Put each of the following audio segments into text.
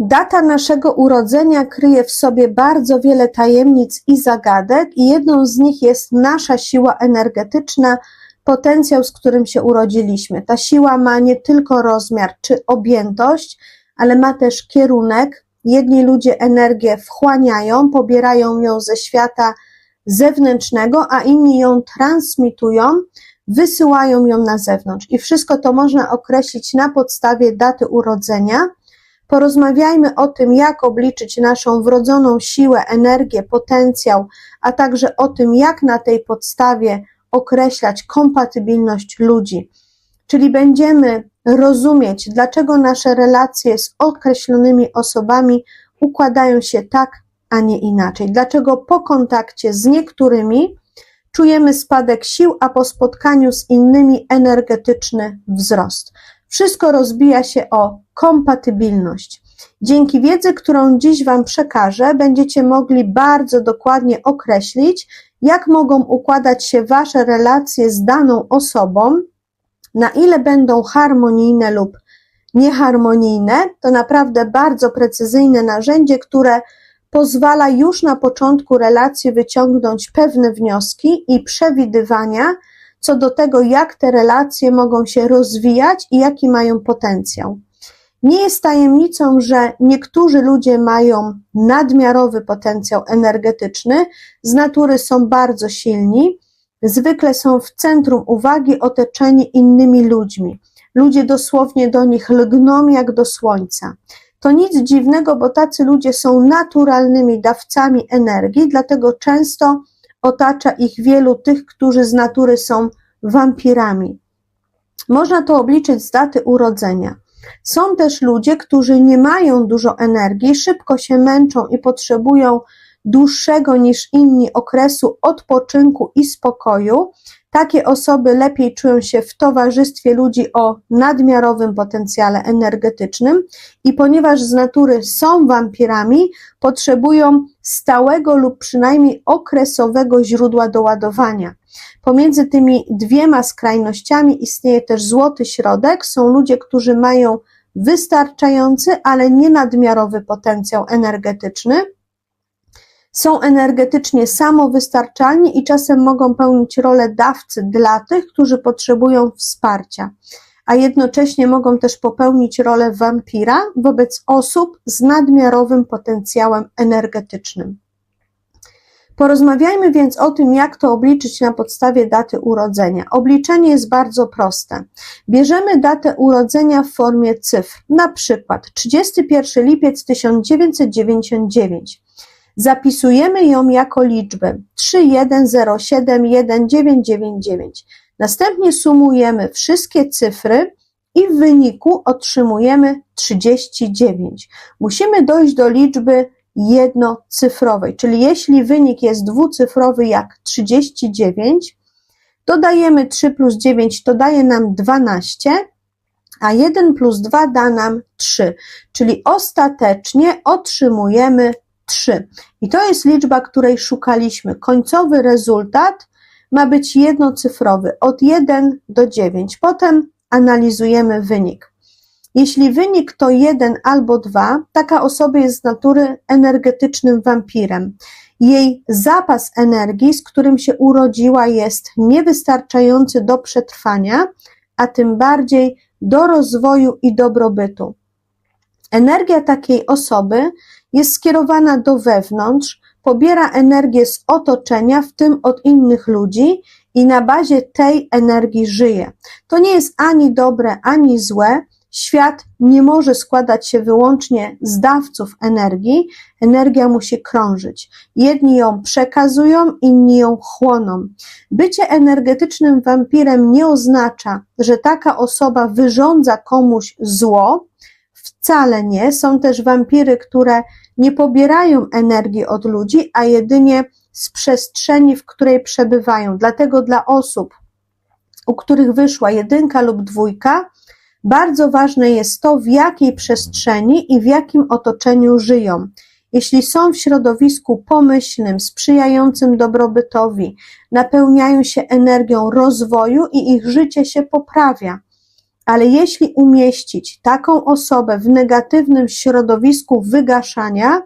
Data naszego urodzenia kryje w sobie bardzo wiele tajemnic i zagadek, i jedną z nich jest nasza siła energetyczna, potencjał, z którym się urodziliśmy. Ta siła ma nie tylko rozmiar czy objętość, ale ma też kierunek. Jedni ludzie energię wchłaniają, pobierają ją ze świata zewnętrznego, a inni ją transmitują, wysyłają ją na zewnątrz. I wszystko to można określić na podstawie daty urodzenia. Porozmawiajmy o tym, jak obliczyć naszą wrodzoną siłę, energię, potencjał, a także o tym, jak na tej podstawie określać kompatybilność ludzi. Czyli będziemy rozumieć, dlaczego nasze relacje z określonymi osobami układają się tak, a nie inaczej. Dlaczego po kontakcie z niektórymi czujemy spadek sił, a po spotkaniu z innymi energetyczny wzrost. Wszystko rozbija się o kompatybilność. Dzięki wiedzy, którą dziś Wam przekażę, będziecie mogli bardzo dokładnie określić, jak mogą układać się Wasze relacje z daną osobą, na ile będą harmonijne lub nieharmonijne. To naprawdę bardzo precyzyjne narzędzie, które pozwala już na początku relacji wyciągnąć pewne wnioski i przewidywania co do tego, jak te relacje mogą się rozwijać i jaki mają potencjał. Nie jest tajemnicą, że niektórzy ludzie mają nadmiarowy potencjał energetyczny, z natury są bardzo silni, zwykle są w centrum uwagi, otoczeni innymi ludźmi. Ludzie dosłownie do nich lgną jak do słońca. To nic dziwnego, bo tacy ludzie są naturalnymi dawcami energii, dlatego często otacza ich wielu tych, którzy z natury są wampirami. Można to obliczyć z daty urodzenia. Są też ludzie, którzy nie mają dużo energii, szybko się męczą i potrzebują dłuższego niż inni okresu odpoczynku i spokoju. Takie osoby lepiej czują się w towarzystwie ludzi o nadmiarowym potencjale energetycznym i ponieważ z natury są wampirami, potrzebują stałego lub przynajmniej okresowego źródła doładowania. Pomiędzy tymi dwiema skrajnościami istnieje też złoty środek. Są ludzie, którzy mają wystarczający, ale nie nadmiarowy potencjał energetyczny. Są energetycznie samowystarczalni i czasem mogą pełnić rolę dawcy dla tych, którzy potrzebują wsparcia, a jednocześnie mogą też popełnić rolę wampira wobec osób z nadmiarowym potencjałem energetycznym. Porozmawiajmy więc o tym, jak to obliczyć na podstawie daty urodzenia. Obliczenie jest bardzo proste. Bierzemy datę urodzenia w formie cyfr, na przykład 31 lipiec 1999. Zapisujemy ją jako liczbę 31071999. Następnie sumujemy wszystkie cyfry i w wyniku otrzymujemy 39. Musimy dojść do liczby jednocyfrowej, czyli jeśli wynik jest dwucyfrowy jak 39, dodajemy 3 plus 9 to daje nam 12, a 1 plus 2 da nam 3, czyli ostatecznie otrzymujemy 3. I to jest liczba, której szukaliśmy. Końcowy rezultat ma być jednocyfrowy od 1 do 9. Potem analizujemy wynik. Jeśli wynik to jeden albo dwa, taka osoba jest z natury energetycznym wampirem. Jej zapas energii, z którym się urodziła, jest niewystarczający do przetrwania, a tym bardziej do rozwoju i dobrobytu. Energia takiej osoby jest skierowana do wewnątrz, pobiera energię z otoczenia, w tym od innych ludzi, i na bazie tej energii żyje. To nie jest ani dobre, ani złe, Świat nie może składać się wyłącznie z dawców energii, energia musi krążyć. Jedni ją przekazują, inni ją chłoną. Bycie energetycznym wampirem nie oznacza, że taka osoba wyrządza komuś zło. Wcale nie. Są też wampiry, które nie pobierają energii od ludzi, a jedynie z przestrzeni, w której przebywają. Dlatego dla osób, u których wyszła jedynka lub dwójka, bardzo ważne jest to, w jakiej przestrzeni i w jakim otoczeniu żyją. Jeśli są w środowisku pomyślnym, sprzyjającym dobrobytowi, napełniają się energią rozwoju i ich życie się poprawia. Ale jeśli umieścić taką osobę w negatywnym środowisku wygaszania,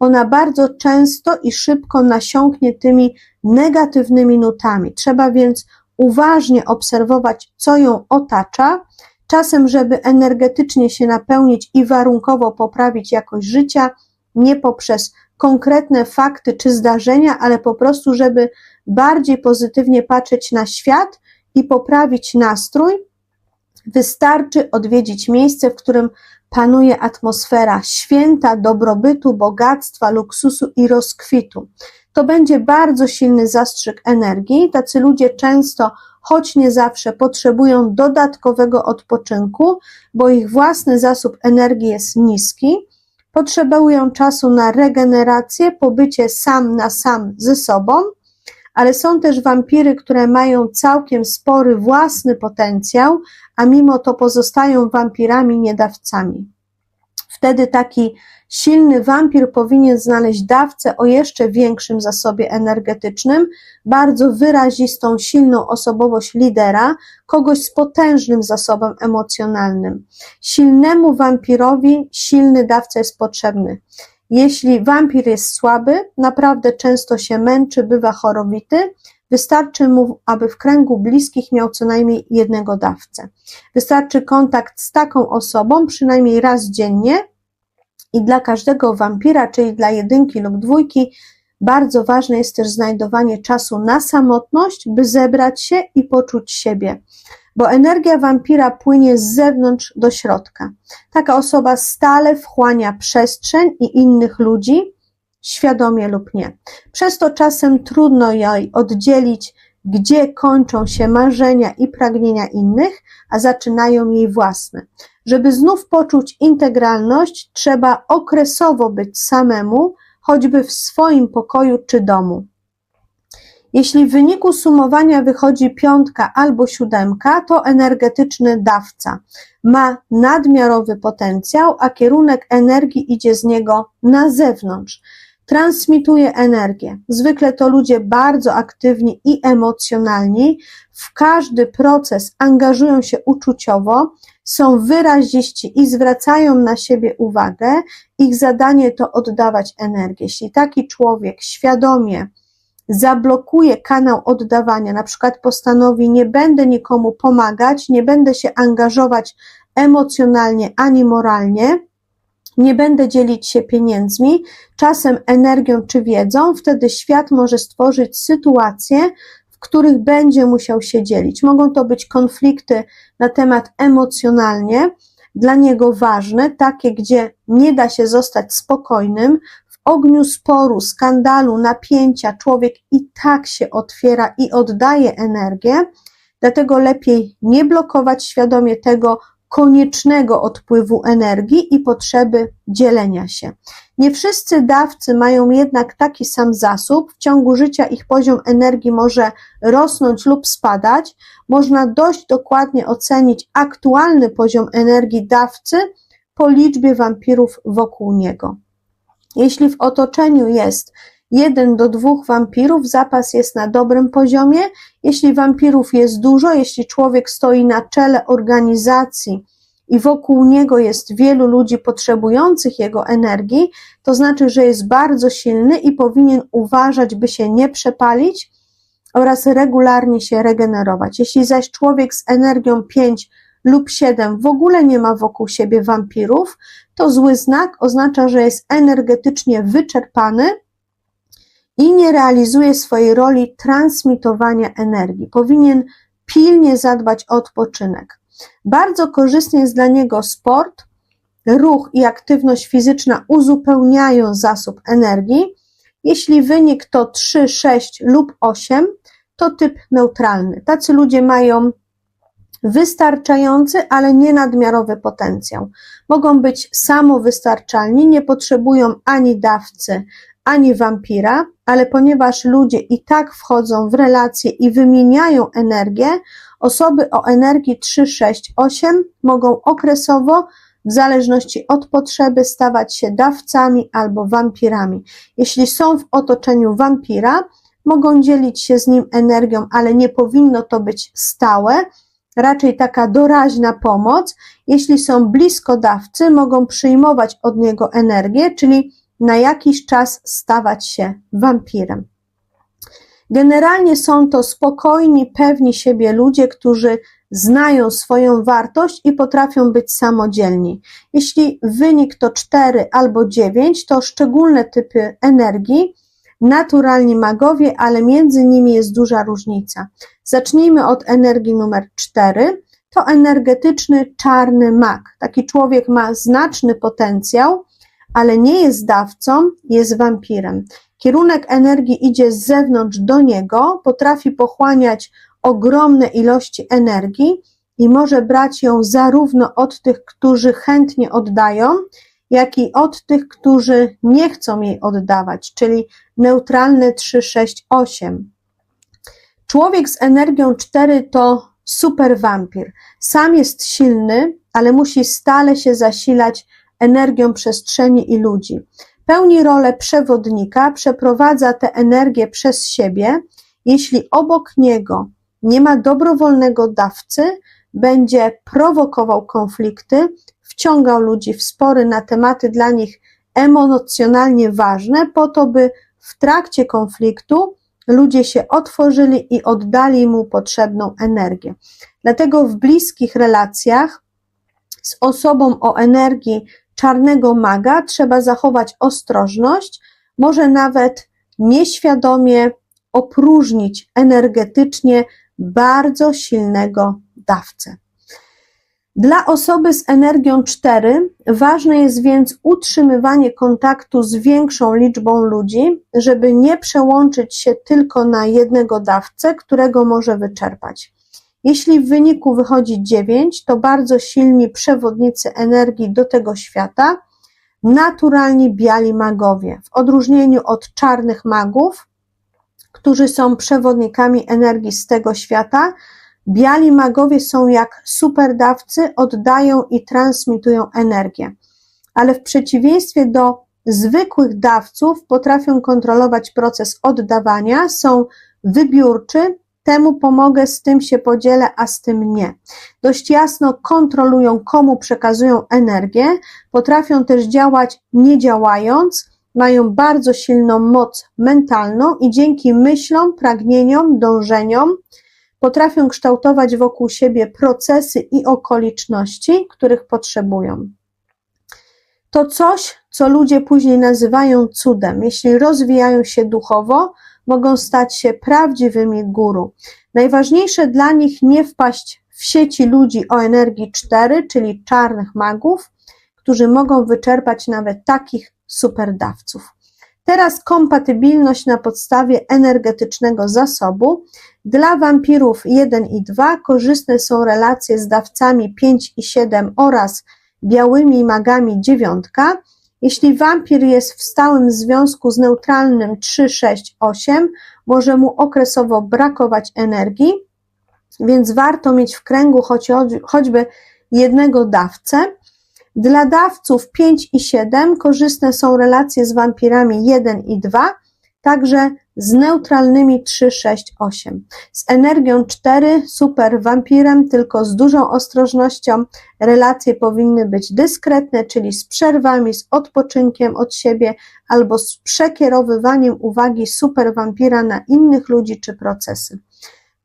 ona bardzo często i szybko nasiąknie tymi negatywnymi nutami. Trzeba więc uważnie obserwować, co ją otacza, czasem, żeby energetycznie się napełnić i warunkowo poprawić jakość życia, nie poprzez konkretne fakty czy zdarzenia, ale po prostu, żeby bardziej pozytywnie patrzeć na świat i poprawić nastrój, wystarczy odwiedzić miejsce, w którym panuje atmosfera święta, dobrobytu, bogactwa, luksusu i rozkwitu. To będzie bardzo silny zastrzyk energii. Tacy ludzie często, choć nie zawsze, potrzebują dodatkowego odpoczynku, bo ich własny zasób energii jest niski. Potrzebują czasu na regenerację, pobycie sam na sam ze sobą, ale są też wampiry, które mają całkiem spory własny potencjał, a mimo to pozostają wampirami niedawcami. Wtedy taki silny wampir powinien znaleźć dawcę o jeszcze większym zasobie energetycznym, bardzo wyrazistą, silną osobowość lidera, kogoś z potężnym zasobem emocjonalnym. Silnemu wampirowi silny dawca jest potrzebny. Jeśli wampir jest słaby, naprawdę często się męczy, bywa chorowity, wystarczy mu, aby w kręgu bliskich miał co najmniej jednego dawcę. Wystarczy kontakt z taką osobą przynajmniej raz dziennie i dla każdego wampira, czyli dla jedynki lub dwójki, bardzo ważne jest też znajdowanie czasu na samotność, by zebrać się i poczuć siebie bo energia wampira płynie z zewnątrz do środka. Taka osoba stale wchłania przestrzeń i innych ludzi, świadomie lub nie. Przez to czasem trudno jej oddzielić, gdzie kończą się marzenia i pragnienia innych, a zaczynają jej własne. Żeby znów poczuć integralność, trzeba okresowo być samemu, choćby w swoim pokoju czy domu. Jeśli w wyniku sumowania wychodzi piątka albo siódemka, to energetyczny dawca ma nadmiarowy potencjał, a kierunek energii idzie z niego na zewnątrz. Transmituje energię. Zwykle to ludzie bardzo aktywni i emocjonalni, w każdy proces angażują się uczuciowo, są wyraziści i zwracają na siebie uwagę. Ich zadanie to oddawać energię. Jeśli taki człowiek świadomie zablokuje kanał oddawania, na przykład postanowi, nie będę nikomu pomagać, nie będę się angażować emocjonalnie ani moralnie, nie będę dzielić się pieniędzmi, czasem energią czy wiedzą, wtedy świat może stworzyć sytuacje, w których będzie musiał się dzielić. Mogą to być konflikty na temat emocjonalnie, dla niego ważne, takie, gdzie nie da się zostać spokojnym, ogniu sporu, skandalu, napięcia człowiek i tak się otwiera i oddaje energię, dlatego lepiej nie blokować świadomie tego koniecznego odpływu energii i potrzeby dzielenia się. Nie wszyscy dawcy mają jednak taki sam zasób. W ciągu życia ich poziom energii może rosnąć lub spadać. Można dość dokładnie ocenić aktualny poziom energii dawcy po liczbie wampirów wokół niego. Jeśli w otoczeniu jest jeden do dwóch wampirów, zapas jest na dobrym poziomie. Jeśli wampirów jest dużo, jeśli człowiek stoi na czele organizacji i wokół niego jest wielu ludzi potrzebujących jego energii, to znaczy, że jest bardzo silny i powinien uważać, by się nie przepalić oraz regularnie się regenerować. Jeśli zaś człowiek z energią 5 lub 7 w ogóle nie ma wokół siebie wampirów, to zły znak oznacza, że jest energetycznie wyczerpany i nie realizuje swojej roli transmitowania energii. Powinien pilnie zadbać o odpoczynek. Bardzo korzystny jest dla niego sport, ruch i aktywność fizyczna uzupełniają zasób energii. Jeśli wynik to 3, 6 lub 8, to typ neutralny. Tacy ludzie mają wystarczający, ale nie nadmiarowy potencjał. Mogą być samowystarczalni, nie potrzebują ani dawcy, ani wampira, ale ponieważ ludzie i tak wchodzą w relacje i wymieniają energię, osoby o energii 3, 6, 8 mogą okresowo w zależności od potrzeby stawać się dawcami albo wampirami. Jeśli są w otoczeniu wampira, mogą dzielić się z nim energią, ale nie powinno to być stałe, raczej taka doraźna pomoc. Jeśli są blisko dawcy, mogą przyjmować od niego energię, czyli na jakiś czas stawać się wampirem. Generalnie są to spokojni, pewni siebie ludzie, którzy znają swoją wartość i potrafią być samodzielni. Jeśli wynik to 4 albo 9, to szczególne typy energii, naturalni magowie, ale między nimi jest duża różnica. Zacznijmy od energii numer 4. To energetyczny czarny mag. Taki człowiek ma znaczny potencjał, ale nie jest dawcą, jest wampirem. Kierunek energii idzie z zewnątrz do niego, potrafi pochłaniać ogromne ilości energii i może brać ją zarówno od tych, którzy chętnie oddają, jak i od tych, którzy nie chcą jej oddawać, czyli neutralne 3, 6, 8. Człowiek z energią 4 to super wampir. Sam jest silny, ale musi stale się zasilać energią przestrzeni i ludzi. Pełni rolę przewodnika, przeprowadza tę energię przez siebie. Jeśli obok niego nie ma dobrowolnego dawcy, będzie prowokował konflikty, wciągał ludzi w spory na tematy dla nich emocjonalnie ważne, po to, by w trakcie konfliktu ludzie się otworzyli i oddali mu potrzebną energię. Dlatego w bliskich relacjach z osobą o energii czarnego maga trzeba zachować ostrożność, może nawet nieświadomie opróżnić energetycznie bardzo silnego dawcę. Dla osoby z energią 4 ważne jest więc utrzymywanie kontaktu z większą liczbą ludzi, żeby nie przełączyć się tylko na jednego dawcę, którego może wyczerpać. Jeśli w wyniku wychodzi 9, to bardzo silni przewodnicy energii do tego świata, naturalni biali magowie, w odróżnieniu od czarnych magów, którzy są przewodnikami energii z tego świata, biali magowie są jak superdawcy, oddają i transmitują energię. Ale w przeciwieństwie do zwykłych dawców potrafią kontrolować proces oddawania, są wybiórczy, temu pomogę, z tym się podzielę, a z tym nie. Dość jasno kontrolują, komu przekazują energię, potrafią też działać nie działając, mają bardzo silną moc mentalną i dzięki myślom, pragnieniom, dążeniom potrafią kształtować wokół siebie procesy i okoliczności, których potrzebują. To coś, co ludzie później nazywają cudem. Jeśli rozwijają się duchowo, mogą stać się prawdziwymi guru. Najważniejsze dla nich nie wpaść w sieci ludzi o energii 4, czyli czarnych magów, którzy mogą wyczerpać nawet takich superdawców. Teraz kompatybilność na podstawie energetycznego zasobu. Dla wampirów 1 i 2 korzystne są relacje z dawcami 5 i 7 oraz białymi magami dziewiątka. Jeśli wampir jest w stałym związku z neutralnym 3, 6, 8, może mu okresowo brakować energii, więc warto mieć w kręgu choć, choćby jednego dawcę. Dla dawców 5 i 7 korzystne są relacje z wampirami 1 i 2, także z neutralnymi 3, 6, 8. Z energią 4 super wampirem, tylko z dużą ostrożnością. Relacje powinny być dyskretne, czyli z przerwami, z odpoczynkiem od siebie albo z przekierowywaniem uwagi super wampira na innych ludzi czy procesy.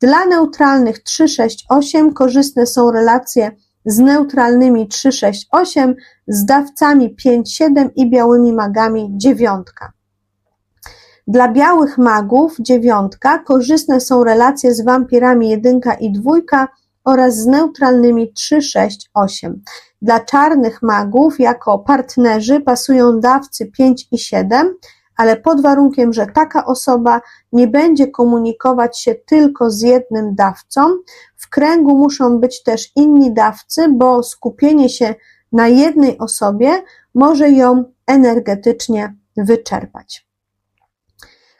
Dla neutralnych 3, 6, 8 korzystne są relacje z neutralnymi 3, 6, 8, z dawcami 5, 7 i białymi magami dziewiątka. Dla białych magów dziewiątka korzystne są relacje z wampirami jedynka i dwójka oraz z neutralnymi 3, 6, 8. Dla czarnych magów jako partnerzy pasują dawcy 5 i 7, ale pod warunkiem, że taka osoba nie będzie komunikować się tylko z jednym dawcą. W kręgu muszą być też inni dawcy, bo skupienie się na jednej osobie może ją energetycznie wyczerpać.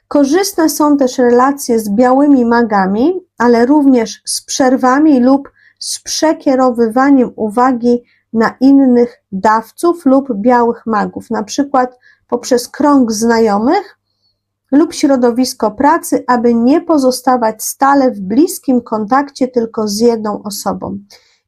Korzystne są też relacje z białymi magami, ale również z przerwami lub z przekierowywaniem uwagi na innych dawców lub białych magów, na przykład poprzez krąg znajomych lub środowisko pracy, aby nie pozostawać stale w bliskim kontakcie tylko z jedną osobą.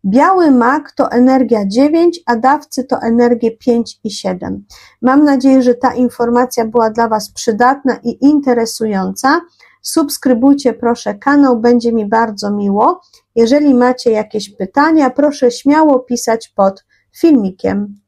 Biały mak to energia 9, a dawcy to energie 5 i 7. Mam nadzieję, że ta informacja była dla Was przydatna i interesująca. Subskrybujcie proszę kanał, będzie mi bardzo miło. Jeżeli macie jakieś pytania, proszę śmiało pisać pod filmikiem.